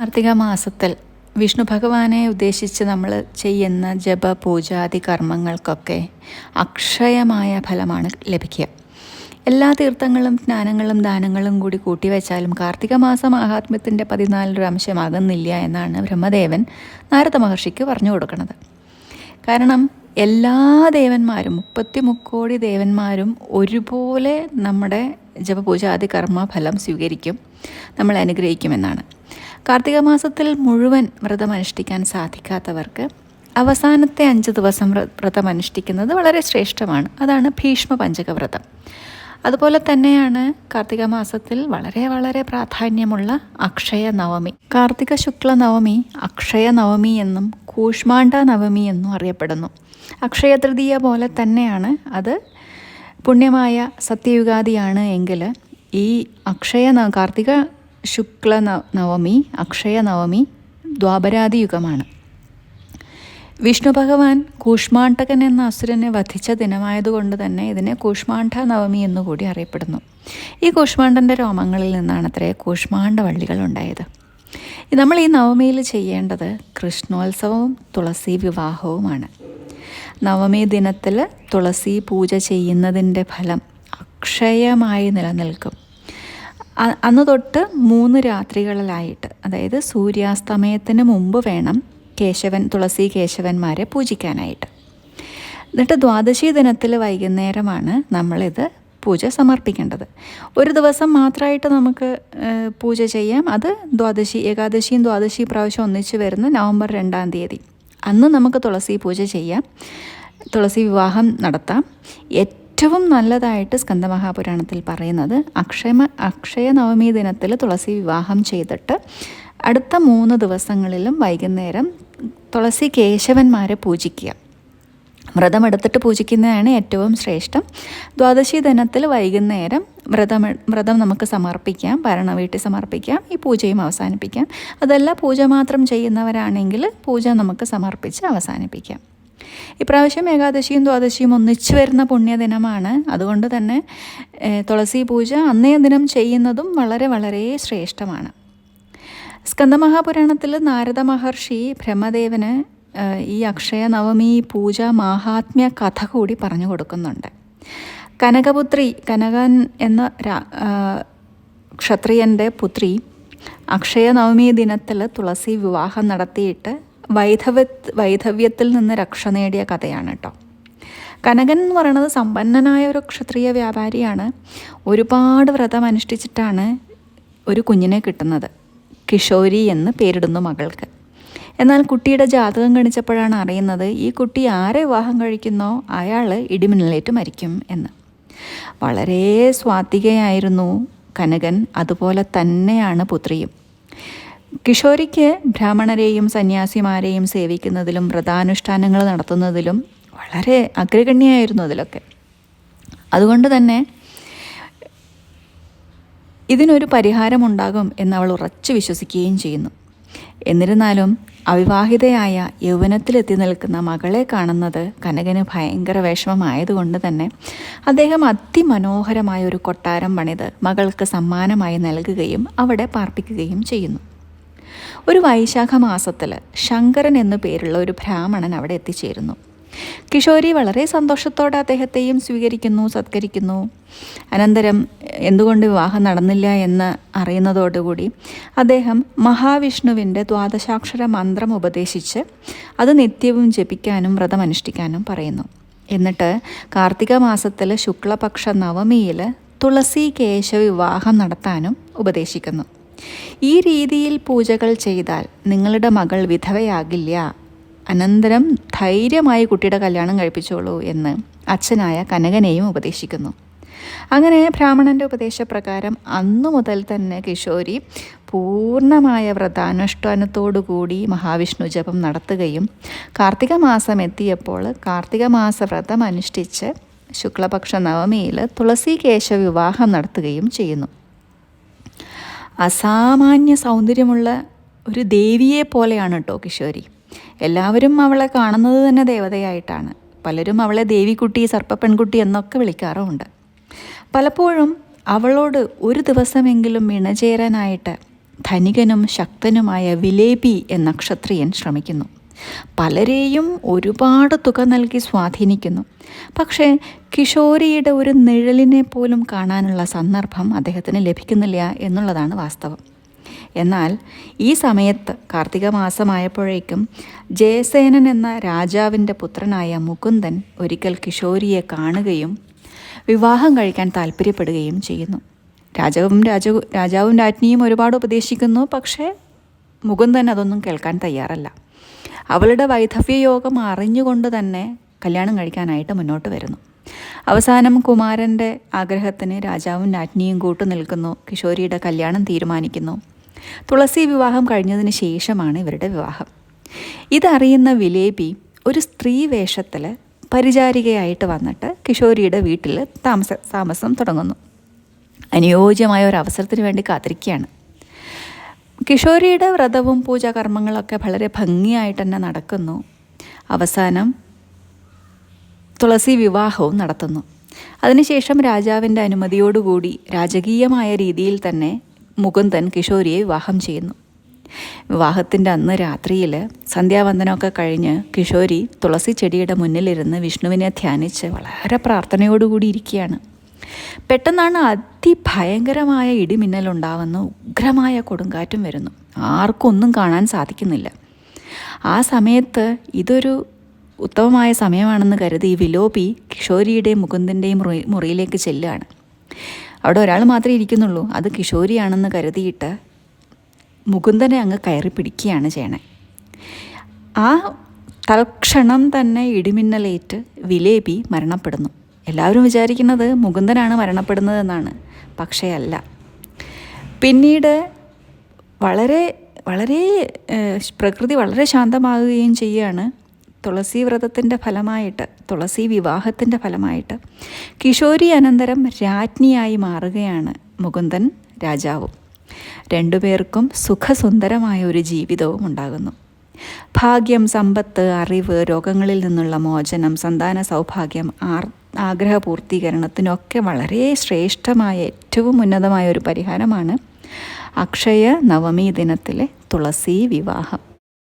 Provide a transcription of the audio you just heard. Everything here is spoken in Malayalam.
കാർത്തിക മാസത്തിൽ വിഷ്ണു ഭഗവാനെ ഉദ്ദേശിച്ച് നമ്മൾ ചെയ്യുന്ന ജപ പൂജാദി കർമ്മങ്ങൾക്കൊക്കെ അക്ഷയമായ ഫലമാണ് ലഭിക്കുക. എല്ലാ തീർത്ഥങ്ങളും സ്നാനങ്ങളും ദാനങ്ങളും കൂടി കൂട്ടിവെച്ചാലും കാർത്തിക മാസം മഹാത്മ്യത്തിന്റെ പതിനാലൊരു അംശമാകുന്നില്ല എന്നാണ് ബ്രഹ്മദേവൻ നാരദ മഹർഷിക്ക് പറഞ്ഞു കൊടുക്കുന്നത്. കാരണം എല്ലാ ദേവന്മാരും മുപ്പത്തി മുക്കോടി ദേവന്മാരും ഒരുപോലെ നമ്മുടെ ജപപൂജാതി കർമ്മ ഫലം സ്വീകരിക്കും നമ്മളെ അനുഗ്രഹിക്കുമെന്നാണ്. കാർത്തിക മാസത്തിൽ മുഴുവൻ വ്രതം അനുഷ്ഠിക്കാൻ സാധിക്കാത്തവർക്ക് അവസാനത്തെ അഞ്ച് ദിവസം വ്രതം അനുഷ്ഠിക്കുന്നത് വളരെ ശ്രേഷ്ഠമാണ്. അതാണ് ഭീഷ്മ പഞ്ചക വ്രതം അതുപോലെ തന്നെയാണ് കാർത്തിക മാസത്തിൽ വളരെ വളരെ പ്രാധാന്യമുള്ള അക്ഷയ നവമി കാർത്തിക ശുക്ല നവമി അക്ഷയ നവമി എന്നും കൂഷ്മാണ്ഡ നവമി എന്നും അറിയപ്പെടുന്നു. അക്ഷയ തൃതീയ പോലെ തന്നെയാണ് അത് പുണ്യമായ സത്യയുഗാദിയാണ് എങ്കിൽ ഈ അക്ഷയ കാർത്തിക ശുക്ല നവമി അക്ഷയ നവമി ദ്വാപരാധിയുഗമാണ് വിഷ്ണു ഭഗവാൻ കൂഷ്മാണ്ഡകൻ എന്ന അസുരനെ വധിച്ച ദിനമായതുകൊണ്ട് തന്നെ ഇതിനെ കൂഷ്മാണ്ഡ നവമി എന്നുകൂടി അറിയപ്പെടുന്നു. ഈ കൂഷ്മാണ്ഡന്റെ രോമങ്ങളിൽ നിന്നാണ് അത്രേ കൂഷ്മാണ്ഡ വള്ളികൾ ഉണ്ടായത്. നമ്മൾ ഈ നവമിയിൽ ചെയ്യേണ്ടത് കൃഷ്ണോത്സവവും തുളസി വിവാഹവുമാണ്. നവമി ദിനത്തിൽ തുളസി പൂജ ചെയ്യുന്നതിന്റെ ഫലം അക്ഷയമായി നിലനിൽക്കും. അന്ന് തൊട്ട് മൂന്ന് രാത്രികളിലായിട്ട് അതായത് സൂര്യാസ്തമയത്തിന് മുമ്പ് വേണം കേശവൻ തുളസി കേശവന്മാരെ പൂജിക്കാനായിട്ട്. എന്നിട്ട് ദ്വാദശി ദിനത്തിൽ വൈകുന്നേരമാണ് നമ്മളിത് പൂജ സമർപ്പിക്കേണ്ടത്. ഒരു ദിവസം മാത്രമായിട്ട് നമുക്ക് പൂജ ചെയ്യാം. അത് ദ്വാദശി ഏകാദശിയും ദ്വാദശി പ്രാവശ്യം ഒന്നിച്ച് വരുന്ന നവംബർ രണ്ടാം തീയതി. അന്ന് നമുക്ക് തുളസി പൂജ ചെയ്യാം. തുളസി വിവാഹം നടത്താം. ഏറ്റവും നല്ലതായിട്ട് സ്കന്ദമഹാപുരാണത്തിൽ പറയുന്നത് അക്ഷയമ അക്ഷയനവമി ദിനത്തിൽ തുളസി വിവാഹം ചെയ്തിട്ട് അടുത്ത മൂന്ന് ദിവസങ്ങളിലും വൈകുന്നേരം തുളസി കേശവന്മാരെ പൂജിക്കുക. വ്രതമെടുത്തിട്ട് പൂജിക്കുന്നതാണ് ഏറ്റവും ശ്രേഷ്ഠം. ദ്വാദശി ദിനത്തിൽ വൈകുന്നേരം വ്രതം വ്രതം നമുക്ക് സമർപ്പിക്കാം ഭരണ വീട്ടിൽ സമർപ്പിക്കാം ഈ പൂജയും അവസാനിപ്പിക്കാം. അതല്ല പൂജ മാത്രം ചെയ്യുന്നവരാണെങ്കിൽ പൂജ നമുക്ക് സമർപ്പിച്ച് അവസാനിപ്പിക്കാം. ഇപ്രാവശ്യം ഏകാദശിയും ദ്വാദശിയും ഒന്നിച്ചു വരുന്ന പുണ്യദിനമാണ്. അതുകൊണ്ട് തന്നെ തുളസി പൂജ അന്നേ ദിനം ചെയ്യുന്നതും വളരെ വളരെ ശ്രേഷ്ഠമാണ്. സ്കന്ദമഹാപുരാണത്തിൽ നാരദ മഹർഷി ബ്രഹ്മദേവന് ഈ അക്ഷയ നവമി പൂജ മാഹാത്മ്യ കഥ കൂടി പറഞ്ഞു കൊടുക്കുന്നുണ്ട്. കനകപുത്രി കനകൻ എന്ന ക്ഷത്രിയന്റെ പുത്രി അക്ഷയ നവമി ദിനത്തിൽ തുളസി വിവാഹം നടത്തിയിട്ട് വൈധവ വൈധവ്യത്തിൽ നിന്ന് രക്ഷ നേടിയ കഥയാണ് കേട്ടോ കനകൻ എന്ന് പറയുന്നത് സമ്പന്നനായ ഒരു ക്ഷത്രിയ വ്യാപാരിയാണ്. ഒരുപാട് വ്രതം അനുഷ്ഠിച്ചിട്ടാണ് ഒരു കുഞ്ഞിനെ കിട്ടുന്നത്. കിഷോരി എന്ന് പേരിടുന്നു മകൾക്ക്. എന്നാൽ കുട്ടിയുടെ ജാതകം ഗണിച്ചപ്പോഴാണ് അറിയുന്നത് ഈ കുട്ടി ആരെ വിവാഹം കഴിക്കുന്നോ അയാൾ ഇടിമിന്നലേറ്റ് മരിക്കും എന്ന്. വളരെ സ്വാത്വികയായിരുന്നു കനകൻ. അതുപോലെ തന്നെയാണ് പുത്രിയും. കിഷോരിക്ക് ബ്രാഹ്മണരെയും സന്യാസിമാരെയും സേവിക്കുന്നതിലും വ്രതാനുഷ്ഠാനങ്ങൾ നടത്തുന്നതിലും വളരെ അഗ്രഗണ്യായിരുന്നു അതിലൊക്കെ. അതുകൊണ്ട് തന്നെ ഇതിനൊരു പരിഹാരമുണ്ടാകും എന്ന് അവൾ ഉറച്ചു വിശ്വസിക്കുകയും ചെയ്യുന്നു. എന്നിരുന്നാലും അവിവാഹിതയായ യൗവനത്തിലെത്തി നിൽക്കുന്ന മകളെ കാണുന്നത് കനകന് ഭയങ്കര വിഷമമായതുകൊണ്ട് തന്നെ അദ്ദേഹം അതിമനോഹരമായ ഒരു കൊട്ടാരം പണിത് മകൾക്ക് സമ്മാനമായി നൽകുകയും അവിടെ പാർപ്പിക്കുകയും ചെയ്യുന്നു. ഒരു വൈശാഖ മാസത്തിൽ ശങ്കരൻ എന്നു പേരുള്ള ഒരു ബ്രാഹ്മണൻ അവിടെ എത്തിച്ചേരുന്നു. കിഷോരി വളരെ സന്തോഷത്തോടെ അദ്ദേഹത്തെയും സ്വീകരിക്കുന്നു സത്കരിക്കുന്നു. അനന്തരം എന്തുകൊണ്ട് വിവാഹം നടന്നില്ല എന്ന് അറിയുന്നതോടുകൂടി അദ്ദേഹം മഹാവിഷ്ണുവിന്റെ ദ്വാദശാക്ഷര മന്ത്രം ഉപദേശിച്ച് അത് നിത്യവും ജപിക്കാനും വ്രതമനുഷ്ഠിക്കാനും പറയുന്നു. എന്നിട്ട് കാർത്തിക മാസത്തിൽ ശുക്ലപക്ഷ നവമിയിൽ തുളസി കേശ വിവാഹം നടത്താനും ഉപദേശിക്കുന്നു. ഈ രീതിയിൽ പൂജകൾ ചെയ്താൽ നിങ്ങളുടെ മകൾ വിധവയാകില്ല. അനന്തരം ധൈര്യമായി കുട്ടിയുടെ കല്യാണം കഴിപ്പിച്ചോളൂ എന്ന് അച്ഛനായ കനകനെയും ഉപദേശിക്കുന്നു. അങ്ങനെ ബ്രാഹ്മണന്റെ ഉപദേശപ്രകാരം അന്നു മുതൽ തന്നെ കിഷോരി പൂർണമായ വ്രതാനുഷ്ഠാനത്തോടുകൂടി മഹാവിഷ്ണു ജപം നടത്തുകയും കാർത്തിക മാസം എത്തിയപ്പോൾ കാർത്തിക മാസ വ്രതം അനുഷ്ഠിച്ച് ശുക്ലപക്ഷ നവമിയിൽ തുളസി കേശ വിവാഹം നടത്തുകയും ചെയ്യുന്നു. അസാമാന്യ സൗന്ദര്യമുള്ള ഒരു ദേവിയെ പോലെയാണ് കേട്ടോ കിഷോരി. എല്ലാവരും അവളെ കാണുന്നത് തന്നെ ദേവതയായിട്ടാണ്. പലരും അവളെ ദേവിക്കുട്ടി സർപ്പ പെൺകുട്ടി എന്നൊക്കെ വിളിക്കാറുമുണ്ട്. പലപ്പോഴും അവളോട് ഒരു ദിവസമെങ്കിലും ഇണചേരാനായിട്ട് ധനികനും ശക്തനുമായ വിലേപി എന്ന ക്ഷത്രിയൻ ശ്രമിക്കുന്നു. പലരെയും ഒരുപാട് തുക നൽകി സ്വാധീനിക്കുന്നു. പക്ഷേ കിഷോരിയുടെ ഒരു നിഴലിനെ പോലും കാണാനുള്ള സന്ദർഭം അദ്ദേഹത്തിന് ലഭിക്കുന്നില്ല എന്നുള്ളതാണ് വാസ്തവം. എന്നാൽ ഈ സമയത്ത് കാർത്തിക മാസമായപ്പോഴേക്കും ജയസേനൻ എന്ന രാജാവിന്റെ പുത്രനായ മുകുന്ദൻ ഒരിക്കൽ കിഷോരിയെ കാണുകയും വിവാഹം കഴിക്കാൻ താല്പര്യപ്പെടുകയും ചെയ്യുന്നു. രാജാവും രാജ രാജാവും രാജ്ഞിയും ഒരുപാട് ഉപദേശിക്കുന്നു പക്ഷേ മുകുന്ദൻ അതൊന്നും കേൾക്കാൻ തയ്യാറല്ല. അവളുടെ വൈധവ്യയോഗം അറിഞ്ഞുകൊണ്ട് തന്നെ കല്യാണം കഴിക്കാനായിട്ട് മുന്നോട്ട് വരുന്നു. അവസാനം കുമാരന്റെ ആഗ്രഹത്തിന് രാജാവും രാജ്ഞിയും കൂട്ടു നിൽക്കുന്നു. കിഷോരിയുടെ കല്യാണം തീരുമാനിക്കുന്നു. തുളസി വിവാഹം കഴിഞ്ഞതിന് ശേഷമാണ് ഇവരുടെ വിവാഹം. ഇതറിയുന്ന വിലേപി ഒരു സ്ത്രീ വേഷത്തിൽ പരിചാരികയായിട്ട് വന്നിട്ട് കിഷോരിയുടെ വീട്ടിൽ താമസ താമസം തുടങ്ങുന്നു. അനുയോജ്യമായ ഒരു അവസരത്തിന് വേണ്ടി കാത്തിരിക്കുകയാണ്. കിഷോരിയുടെ വ്രതവും പൂജാകർമ്മങ്ങളൊക്കെ വളരെ ഭംഗിയായിട്ട് തന്നെ നടക്കുന്നു. അവസാനം തുളസി വിവാഹവും നടത്തുന്നു. അതിനുശേഷം രാജാവിന്റെ അനുമതിയോടുകൂടി രാജകീയമായ രീതിയിൽ തന്നെ മുകുന്ദൻ കിഷോരിയെ വിവാഹം ചെയ്യുന്നു. വിവാഹത്തിന്റെ അന്ന് രാത്രിയിൽ സന്ധ്യാവന്ദനമൊക്കെ കഴിഞ്ഞ് കിഷോരി തുളസി ചെടിയുടെ മുന്നിലിരുന്ന് വിഷ്ണുവിനെ ധ്യാനിച്ച് വളരെ പ്രാർത്ഥനയോടുകൂടി ഇരിക്കുകയാണ്. പെട്ടെന്നാണ് അതിഭയങ്കരമായ ഇടിമിന്നലുണ്ടാവുന്ന ഉഗ്രമായ കൊടുങ്കാറ്റും വരുന്നു. ആർക്കും ഒന്നും കാണാൻ സാധിക്കുന്നില്ല. ആ സമയത്ത് ഇതൊരു ഉത്തമമായ സമയമാണെന്ന് കരുതി വിലോപി കിഷോരിയുടെയും മുകുന്ദന്റെയും മുറി മുറിയിലേക്ക് ചെല്ലുകയാണ്. അവിടെ ഒരാൾ മാത്രമേ ഇരിക്കുന്നുള്ളൂ. അത് കിഷോരിയാണെന്ന് കരുതിയിട്ട് മുകുന്ദനെ അങ്ങ് കയറി പിടിക്കുകയാണ് ചെയ്യണേ. ആ തൽക്ഷണം തന്നെ ഇടിമിന്നലേറ്റ് വിലേപി മരണപ്പെടുന്നു. എല്ലാവരും വിചാരിക്കുന്നത് മുകുന്ദനാണ് മരണപ്പെടുന്നതെന്നാണ് പക്ഷേ അല്ല. പിന്നീട് വളരെ വളരെ പ്രകൃതി വളരെ ശാന്തമാകുകയും ചെയ്യുകയാണ് തുളസി വ്രതത്തിന്റെ ഫലമായിട്ട് തുളസി വിവാഹത്തിന്റെ ഫലമായിട്ട് കിഷോരി അനന്തരം രാജ്ഞിയായി മാറുകയാണ് മുകുന്ദൻ രാജാവും. രണ്ടുപേർക്കും സുഖസുന്ദരമായ ഒരു ജീവിതവും ഉണ്ടാകുന്നു. ഭാഗ്യം സമ്പത്ത് അറിവ് രോഗങ്ങളിൽ നിന്നുള്ള മോചനം സന്താന സൗഭാഗ്യം ആർ ആഗ്രഹ പൂർത്തീകരണത്തിനൊക്കെ വളരെ ശ്രേഷ്ഠമായ ഏറ്റവും ഉന്നതമായ ഒരു പരിഹാരമാണ് അക്ഷയ നവമി ദിനത്തിലെ തുളസി വിവാഹം.